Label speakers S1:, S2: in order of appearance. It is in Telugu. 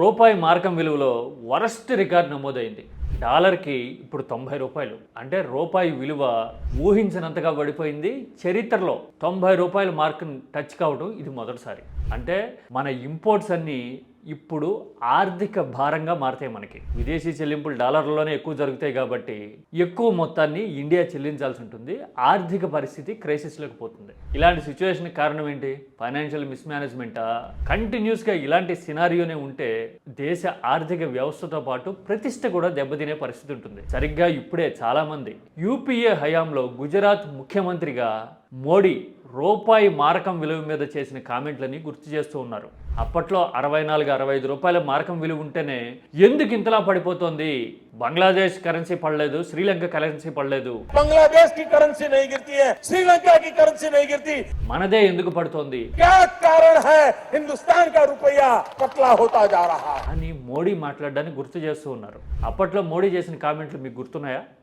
S1: రూపాయి మార్కం విలువలో వరస్ట్ రికార్డ్ నమోదైంది. డాలర్కి ఇప్పుడు తొంభై రూపాయలు. అంటే రూపాయి విలువ ఊహించినంతగా పడిపోయింది. చరిత్రలో తొంభై రూపాయల మార్కును టచ్ కావడం ఇది మొదటిసారి. అంటే మన ఇంపోర్ట్స్ అన్నీ ఇప్పుడు ఆర్థిక భారంగా మారతాయి మనకి. విదేశీ చెల్లింపులు డాలర్లోనే ఎక్కువ జరుగుతాయి కాబట్టి ఎక్కువ మొత్తాన్ని ఇండియా చెల్లించాల్సి ఉంటుంది. ఆర్థిక పరిస్థితి క్రైసిస్లోకి పోతుంది. ఇలాంటి సిచ్యువేషన్ కారణం ఏంటి? ఫైనాన్షియల్ మిస్మేనేజ్మెంటా కంటిన్యూస్గా ఇలాంటి సినారియోనే ఉంటే దేశ ఆర్థిక వ్యవస్థతో పాటు ప్రతిష్ట కూడా దెబ్బతినే పరిస్థితి ఉంటుంది. సరిగ్గా ఇప్పుడే చాలామంది యూపీఏ హయాంలో గుజరాత్ ముఖ్యమంత్రిగా మోడీ రూపాయి మారకం విలువ మీద చేసిన కామెంట్లని గుర్తు చేస్తూ ఉన్నారు అప్పట్లో అరవై నాలుగు అరవై ఐదు రూపాయల మారకం విలువ ఉంటేనే ఎందుకు ఇంతలా పడిపోతుంది బంగ్లాదేశ్ కరెన్సీ పడలేదు శ్రీలంక కరెన్సీ పడలేదు
S2: बांग्लादेश की करेंसी नहीं गिरती है श्रीलंका की करेंसी नहीं गिरती
S1: మనదే ఎందుకు పడుతోంది
S2: क्या कारण है हिंदुस्तान का रुपया पतला होता जा रहा है
S1: అని మోడీ మాట్లాడడానికి గుర్తు చేస్తూ ఉన్నారు అప్పట్లో మోడీ చేసిన కామెంట్లు మీకు గుర్తున్నాయా